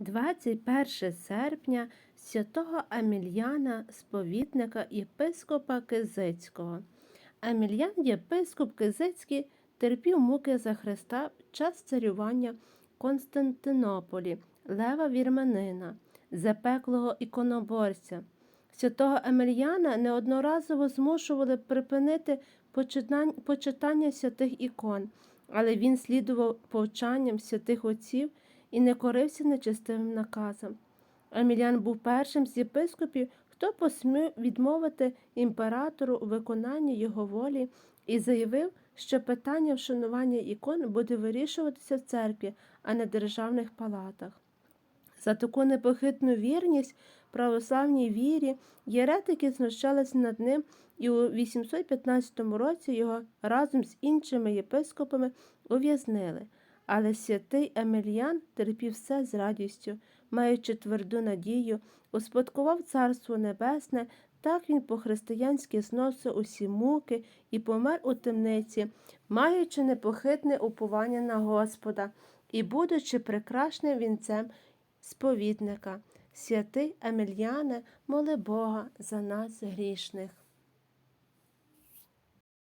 21 серпня святого Амільяна, сповідника єпископа Кизицького. Амільян єпископ Кизицький терпів муки за Христа під час царювання Константинополі, Лева Вірменина, запеклого іконоборця. Святого Емельяна неодноразово змушували припинити почитання святих ікон, але він слідував повчанням святих отців і не корився нечестивим наказам. Емельян був першим з єпископів, хто посмів відмовити імператору у виконанні його волі і заявив, що питання вшанування ікон буде вирішуватися в церкві, а не в державних палатах. За таку непохитну вірність православній вірі єретики знущалися над ним, і у 815 році його разом з іншими єпископами ув'язнили. Але святий Емельян терпів все з радістю, маючи тверду надію, успадкував Царство Небесне, так він по-християнськи зносив усі муки і помер у темниці, маючи непохитне уповання на Господа і будучи прекрасним вінцем сповідника. Святий Емельяне, моли Бога за нас грішних.